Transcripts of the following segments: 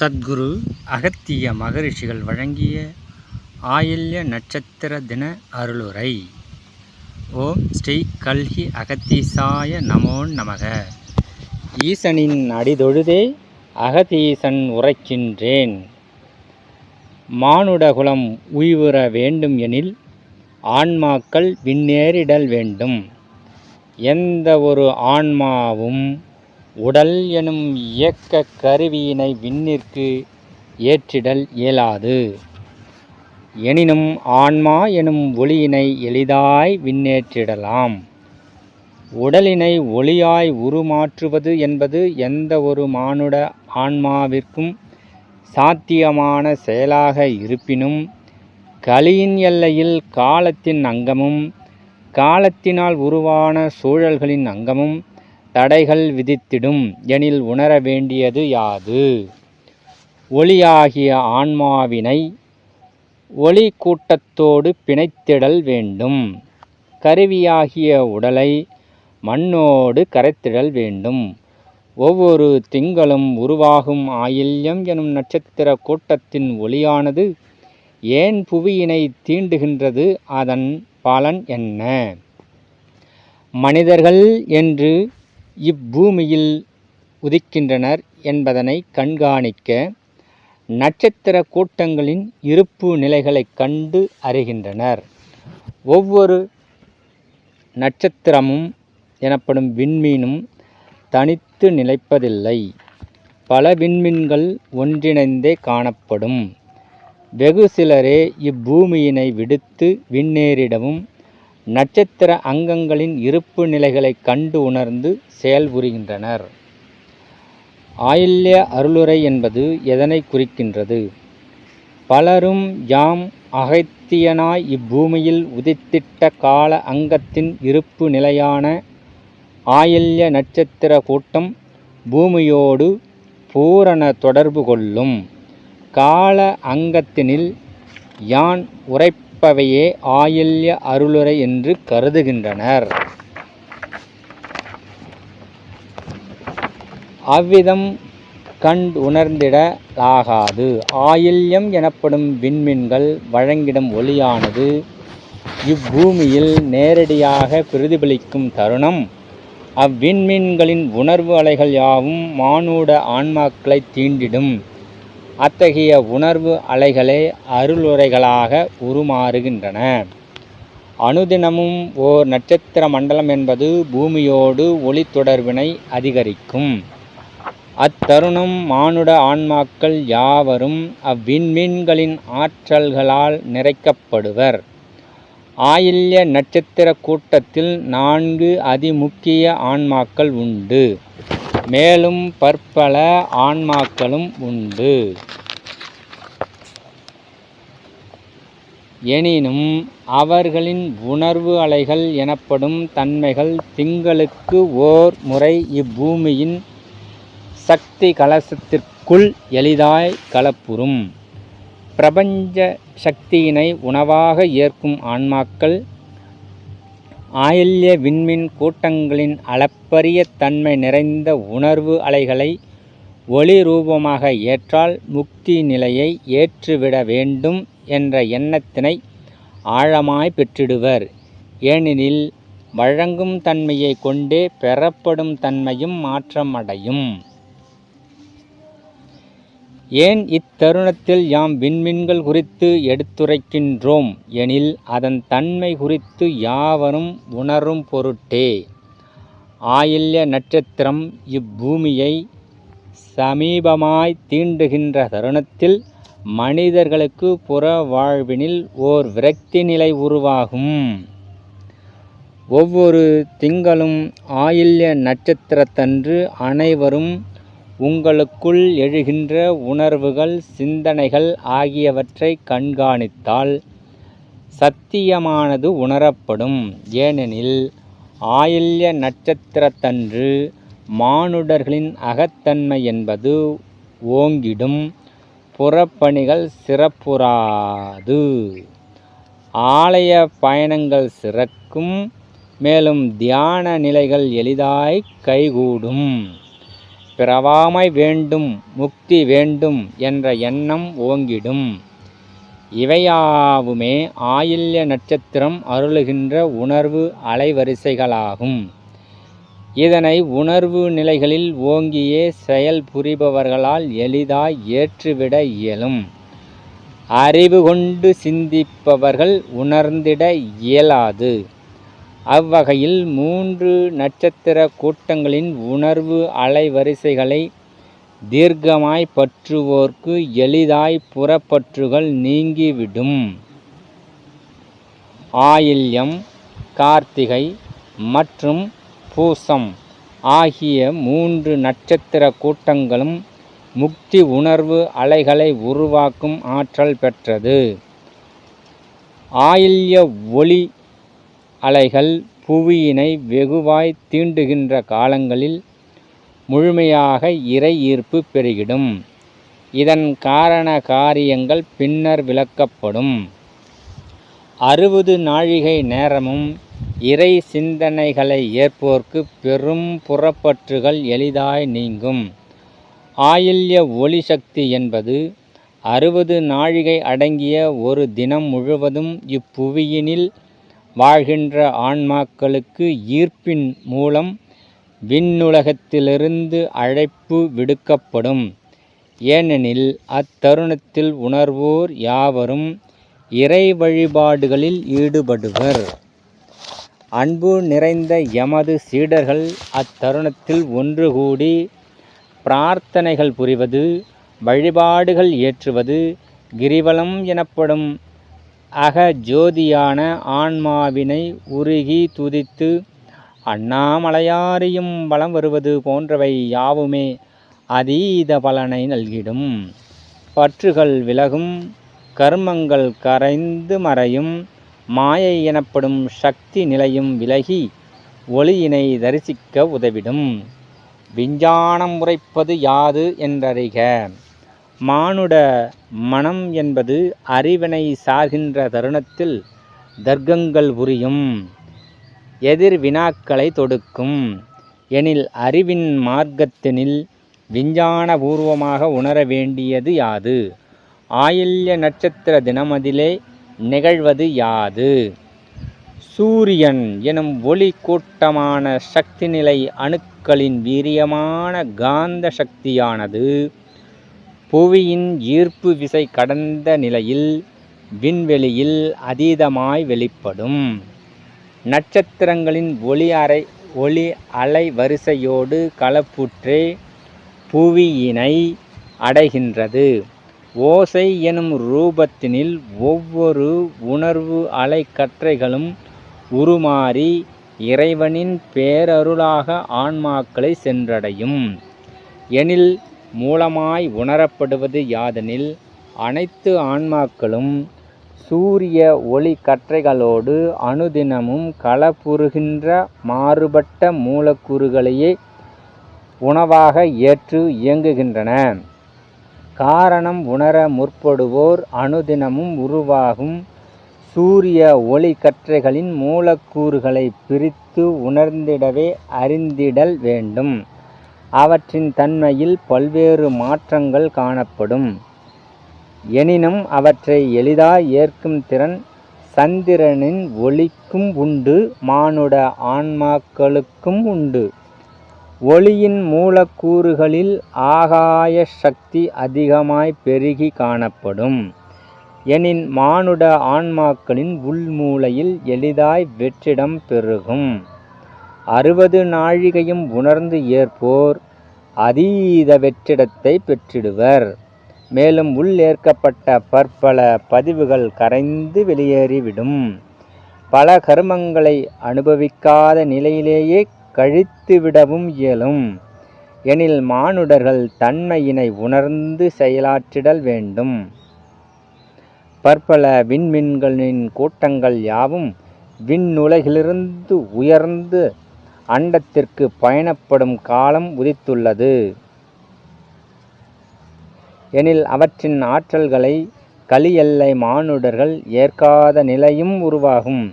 சத்குரு அகத்திய மகரிஷிகள் வழங்கிய ஆயில்ய நட்சத்திர தின அருளுரை. ஓம் ஸ்ரீ கல்கி அகத்தீசாய நமோ நமக. ஈசனின் அடிதொழுதே அகதீசன் உரைக்கின்றேன். மானுடகுலம் உய்வுற வேண்டும் எனில் ஆன்மாக்கள் விண்ணேறிடல் வேண்டும். எந்த ஒரு ஆன்மாவும் உடல் எனும் இயக்க கருவியினை விண்ணிற்கு ஏற்றிடல் இயலாது. எனினும் ஆன்மா எனும் ஒளியினை எளிதாய் விண்ணேற்றிடலாம். உடலினை ஒளியாய் உருமாற்றுவது என்பது எந்த ஒரு மானுட ஆன்மாவிற்கும் சாத்தியமான செயலாக இருப்பினும் கலியின் எல்லையில் காலத்தின் அங்கமும் காலத்தினால் உருவான சூழல்களின் அங்கமும் தடைகள் விதித்திடும் எனில் உணர வேண்டியது யாது? ஒளியாகிய ஆன்மாவினை ஒளி கூட்டத்தோடு பிணைத்திடல் வேண்டும். கருவியாகிய உடலை மண்ணோடு கரைத்திடல் வேண்டும். ஒவ்வொரு திங்களும் உருவாகும் ஆயில்யம் எனும் நட்சத்திர கூட்டத்தின் ஒளியானது ஏன் புவியினை தீண்டுகின்றது? அதன் பலன் என்ன? மனிதர்கள் என்று இப்பூமியில் உதிக்கின்றனர் என்பதனை கண்காணிக்க நட்சத்திர கூட்டங்களின் இருப்பு நிலைகளைக் கண்டு அறிகின்றனர். ஒவ்வொரு நட்சத்திரமும் எனப்படும் விண்மீனும் தனித்து நிலைப்பதில்லை. பல விண்மீன்கள் ஒன்றிணைந்தே காணப்படும். வெகு சிலரே இப்பூமியினை விடுத்து விண்ணேறிடவும் நட்சத்திர அங்கங்களின் இருப்பு நிலைகளை கண்டு உணர்ந்து செயல்புரிகின்றனர் ஆயில்ய அருளுரை என்பது எதனை குறிக்கின்றது? பலரும் யாம் அகைத்தியனாய் இப்பூமியில் உதித்திட்ட கால அங்கத்தின் இருப்பு நிலையான ஆயில்ய நட்சத்திர கூட்டம் பூமியோடு பூரண தொடர்பு கொள்ளும். கால அங்கத்தினில் யான் உரைப்பவையே ஆயில்ய அருளுரை என்று கருதுகின்றனர். அவ்விதம் கண் உணர்ந்திடலாகாது ஆயில்யம் எனப்படும் விண்மீன்கள் வழங்கிடும் ஒளியானது இப்பூமியில் நேரடியாக பிரதிபலிக்கும் தருணம். அவ்விண்மீன்களின் உணர்வு அலைகள் யாவும் மானுட ஆன்மாக்களை தீண்டிடும். அத்தகைய உணர்வு அலைகளே அருளுரைகளாக உருமாறுகின்றன. அனுதினமும் ஓர் நட்சத்திர மண்டலம் என்பது பூமியோடு ஒளி தொடர்பினை அதிகரிக்கும். அத்தருணம் மானுட ஆன்மாக்கள் யாவரும் அவ்விண்மீன்களின் ஆற்றல்களால் நிறைக்கப்படுவர். ஆயில்ய நட்சத்திர கூட்டத்தில் நான்கு அதிமுக்கிய ஆன்மாக்கள் உண்டு. மேலும் பற்பல ஆன்மாக்களும் உண்டு. எனினும் அவர்களின் உணர்வு அலைகள் எனப்படும் தன்மைகள் திங்களுக்கு ஓர் முறை இப்பூமியின் சக்தி கலசத்திற்குள் எளிதாய் கலப்புறும். பிரபஞ்ச சக்தியினை உணவாக ஏற்கும் ஆன்மாக்கள் ஆயில்ய விண்மீன் கூட்டங்களின் அளப்பரிய தன்மை நிறைந்த உணர்வு அலைகளை ஒளி ரூபமாக ஏற்றால் முக்தி நிலையை ஏற்றுவிட வேண்டும் என்ற எண்ணத்தினை ஆழமாய் பெற்றிடுவர். ஏனெனில் வழங்கும் தன்மையை கொண்டே பெறப்படும் தன்மையும் மாற்றமடையும். ஏன் இத்தருணத்தில் யாம் விண்மீன்கள் குறித்து எடுத்துரைக்கின்றோம்? எனில் அதன் தன்மை குறித்து யாவரும் உணரும் பொருட்டே. ஆயில்ய நட்சத்திரம் இப்பூமியை சமீபமாய் தீண்டுகின்ற தருணத்தில் மனிதர்களுக்கு புற வாழ்வினில் ஓர் விரக்தி நிலை உருவாகும். ஒவ்வொரு திங்களும் ஆயில்ய நட்சத்திரத்தன்று அனைவரும் உங்களுக்குள் எழுகின்ற உணர்வுகள் சிந்தனைகள் ஆகியவற்றை கண்காணித்தால் சத்தியமானது உணரப்படும். ஏனெனில் ஆயில்ய நட்சத்திரத்தன்று மானுடர்களின் அகத்தன்மை என்பது ஓங்கிடும். புறப்பணிகள் சிறப்புறாது. ஆலய பயணங்கள் சிறக்கும். மேலும் தியான நிலைகள் எளிதாய் கைகூடும். பிறவாமை வேண்டும் முக்தி வேண்டும் என்ற எண்ணம் ஓங்கிடும். இவையாவுமே ஆயில்ய நட்சத்திரம் அருளுகின்ற உணர்வு அலைவரிசைகளாகும். இதனை உணர்வு நிலைகளில் ஓங்கியே செயல் புரிபவர்களால் எளிதாய் ஏற்றுவிட இயலும். அறிவு கொண்டு சிந்திப்பவர்கள் உணர்ந்திட இயலாது. அவ்வகையில் மூன்று நட்சத்திர கூட்டங்களின் உணர்வு அலைவரிசைகளை தீர்க்கமாய் பற்றுவோர்க்கு எளிதாய் புறப்பற்றுகள் நீங்கிவிடும். ஆயில்யம் கார்த்திகை மற்றும் பூசம் ஆகிய மூன்று நட்சத்திர கூட்டங்களும் முக்தி உணர்வு அலைகளை உருவாக்கும் ஆற்றல் பெற்றது. ஆயில்ய ஒளி அலைகள் புவியினை வெகுவாய் தீண்டுகின்ற காலங்களில் முழுமையாக இறை ஈர்ப்பு பெருகிடும். இதன் காரண காரியங்கள் பின்னர் விளக்கப்படும். அறுபது நாழிகை நேரமும் இறை சிந்தனைகளை ஏற்போர்க்கு பெரும் புறப்பற்றுகள் எளிதாய் நீங்கும். ஆயில்ய ஒளி சக்தி என்பது அறுபது நாழிகை அடங்கிய ஒரு தினம் முழுவதும் இப்புவியினில் வாழ்கின்ற ஆன்மாக்களுக்கு ஈர்ப்பின் மூலம் விண்ணுலகத்திலிருந்து அழைப்பு விடுக்கப்படும். ஏனெனில் அத்தருணத்தில் உணர்வோர் யாவரும் இறை வழிபாடுகளில் ஈடுபடுவர். அன்பு நிறைந்த எமது சீடர்கள் அத்தருணத்தில் ஒன்று கூடி பிரார்த்தனைகள் புரிவது வழிபாடுகள் ஏற்றுவது கிரிவலம் எனப்படும் அகஜோதியான ஆன்மாவினை உருகி துதித்து அண்ணாமலையாரியும் வலம் வருவது போன்றவை யாவுமே அதீத பலனை நல்கிடும். பற்றுகள் விலகும் கர்மங்கள் கரைந்து மறையும் மாயை எனப்படும் சக்தி நிலையும் விலகி ஒளியினை தரிசிக்க உதவிடும். விஞ்ஞானம் உரைப்பது யாது என்றறிக. மானுட மனம் என்பது அறிவினை சார்கின்ற தருணத்தில் தர்க்கங்கள் புரியும் எதிர் வினாக்களை தொடுக்கும். எனில் அறிவின் மார்க்கத்தினில் விஞ்ஞானபூர்வமாக உணர வேண்டியது யாது? ஆயில்ய நட்சத்திர தினமதிலே நிகழ்வது யாது? சூரியன் எனும் ஒளி கூட்டமான சக்தி நிலை அணுக்களின் வீரியமான காந்த சக்தியானது புவியின் ஈர்ப்பு விசை கடந்த நிலையில் விண்வெளியில் அதீதமாய் வெளிப்படும். நட்சத்திரங்களின் ஒளி அறை ஒளி அலை வரிசையோடு கலப்புற்றே புவியினை அடைகின்றது. ஓசை எனும் ரூபத்தினில் ஒவ்வொரு உணர்வு அலைக்கற்றைகளும் உருமாறி இறைவனின் பேரருளாக ஆன்மாக்களை சென்றடையும். எனில் மூலமாய் உணரப்படுவது யாதெனில் அனைத்து ஆன்மாக்களும் சூரிய ஒளி கற்றைகளோடு அனுதினமும் களப்புறுகின்ற மாறுபட்ட மூலக்கூறுகளையே உணவாக ஏற்று இயங்குகின்றன. காரணம் உணர முற்படுவோர் அனுதினமும் உருவாகும் சூரிய ஒளி கற்றைகளின் மூலக்கூறுகளை பிரித்து உணர்ந்திடவே அறிந்திடல் வேண்டும். அவற்றின் தன்மையில் பல்வேறு மாற்றங்கள் காணப்படும். எனினும் அவற்றை எளிதாய் ஏற்கும் திறன் சந்திரனின் ஒளிக்கும் உண்டு மானுட ஆன்மாக்களுக்கும் உண்டு. ஒளியின் மூலக்கூறுகளில் ஆகாய சக்தி அதிகமாய் பெருகி காணப்படும். எனின் மானுட ஆன்மாக்களின் உள்மூலையில் எளிதாய் வெற்றிடம் பெருகும். அறுபது நாழிகையும் உணர்ந்து ஏற்போர் அதீத வெற்றிடத்தை பெற்றிடுவர். மேலும் உள் ஏற்கப்பட்ட பற்பல பதிவுகள் கரைந்து வெளியேறிவிடும். பல கருமங்களை அனுபவிக்காத நிலையிலேயே கழித்துவிடவும் இயலும். எனில் மானுடர்கள் தன்மையினை உணர்ந்து செயலாற்றிடல் வேண்டும். பற்பல விண்மீன்களின் கூட்டங்கள் யாவும் விண்ணுலகிலிருந்து உயர்ந்து அண்டத்திற்கு பயணப்படும் காலம் உதித்துள்ளது. எனில் அவற்றின் ஆற்றல்களை கலியல்லை மானுடர்கள் ஏற்காத நிலையும் உருவாகும்.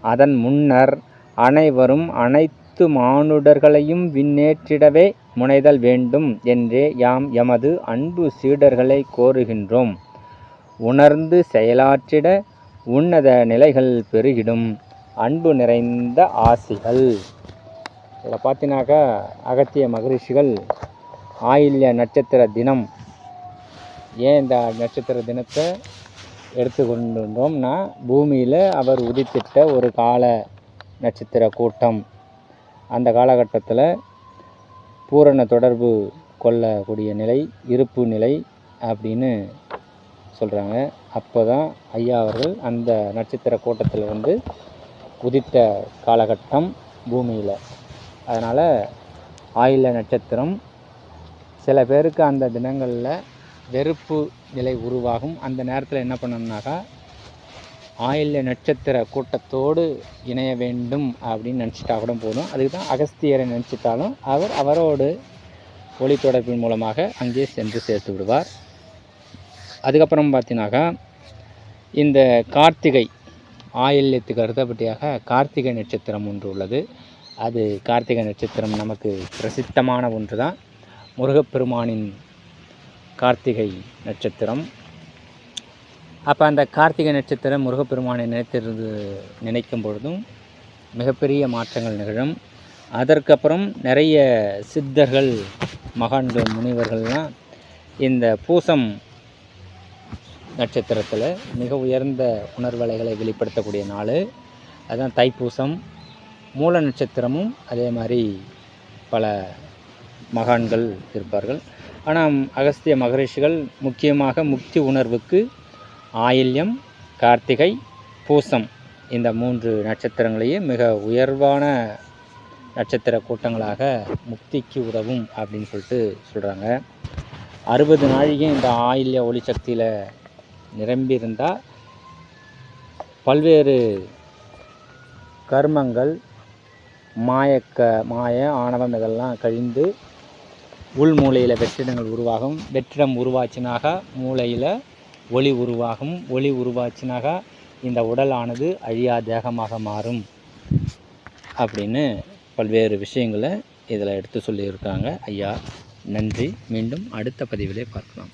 அதன் முன்னர் அனைவரும் அனைத்து மானுடர்களையும் விண்ணேற்றிடவே முனைதல் வேண்டும் என்றே யாம் எமது அன்பு சீடர்களை கோருகின்றோம். உணர்ந்து செயலாற்றிட உன்னத நிலைகள் பெருகிடும். அன்பு நிறைந்த ஆசிகள். இதில் பார்த்தீங்கன்னாக்கா அகத்திய மகரிஷிகள் ஆயில்ய நட்சத்திர தினம். ஏன் இந்த நட்சத்திர தினத்தை எடுத்துக்கொண்டிருந்தோம்னா பூமியில் அவர் உதித்திட்ட ஒரு கால நட்சத்திர கூட்டம். அந்த காலகட்டத்தில் பூரண தொடர்பு கொள்ளக்கூடிய நிலை இருப்பு நிலை அப்படின்னு சொல்கிறாங்க அப்போ தான் ஐயா அவர்கள் அந்த நட்சத்திர கூட்டத்தில் வந்து உதித்த காலகட்டம் பூமியில். அதனால் ஆயில்ய நட்சத்திரம் சில பேருக்கு அந்த தினங்களில் வெறுப்பு நிலை உருவாகும். அந்த நேரத்தில் என்ன பண்ணணும்னாக்கா ஆயில்ய நட்சத்திர கூட்டத்தோடு இணைய வேண்டும் அப்படின்னு நினச்சிட்டா கூட போதும். அதுக்கு தான் அகஸ்தியரை நினச்சிட்டாலும் அவர் அவரோடு ஒளி தொடர்பின் மூலமாக அங்கே சென்று சேர்த்து விடுவார். அதுக்கப்புறம் பார்த்தீங்கன்னாக்கா இந்த கார்த்திகை ஆயில்யத்துக்கு அடுத்தபடியாக கார்த்திகை நட்சத்திரம் ஒன்று உள்ளது. அது கார்த்திகை நட்சத்திரம் நமக்கு பிரசித்தமான ஒன்று தான் முருகப்பெருமானின் கார்த்திகை நட்சத்திரம். அப்போ அந்த கார்த்திகை நட்சத்திரம் முருகப்பெருமானை நினைத்திருந்து நினைக்கும் பொழுதும் மிகப்பெரிய மாற்றங்கள் நிகழும். அதற்கப்புறம் நிறைய சித்தர்கள் மகான்கள் முனிவர்கள்லாம் இந்த பூசம் நட்சத்திரத்தில் மிக உயர்ந்த உணர்வலைகளை வெளிப்படுத்தக்கூடிய நாள். அதுதான் தைப்பூசம் மூல நட்சத்திரமும் அதே மாதிரி பல மகான்கள் இருப்பார்கள். ஆனால் அகஸ்திய மகரிஷிகள் முக்கியமாக முக்தி உணர்வுக்கு ஆயில்யம் கார்த்திகை பூசம் இந்த மூன்று நட்சத்திரங்களையே மிக உயர்வான நட்சத்திர கூட்டங்களாக முக்திக்கு உதவும் அப்படின்னு சொல்லிட்டு சொல்கிறாங்க அறுபது நாழிகை இந்த ஆயில்ய ஒளி சக்தியில் நிரம்பியிருந்தால் பல்வேறு கர்மங்கள் மாயக்க மாய ஆணவம் இதெல்லாம் கழிந்து உள் மூளையில் வெற்றிடங்கள் உருவாகும். வெற்றிடம் உருவாச்சினாக மூளையில் ஒளி உருவாகும். ஒளி உருவாச்சினாக இந்த உடலானது அழியா தேகமாக மாறும் அப்படின்னு பல்வேறு விஷயங்களை இதில் எடுத்து சொல்லியிருக்காங்க. ஐயா நன்றி. மீண்டும் அடுத்த பதிவிலே பார்க்கலாம்.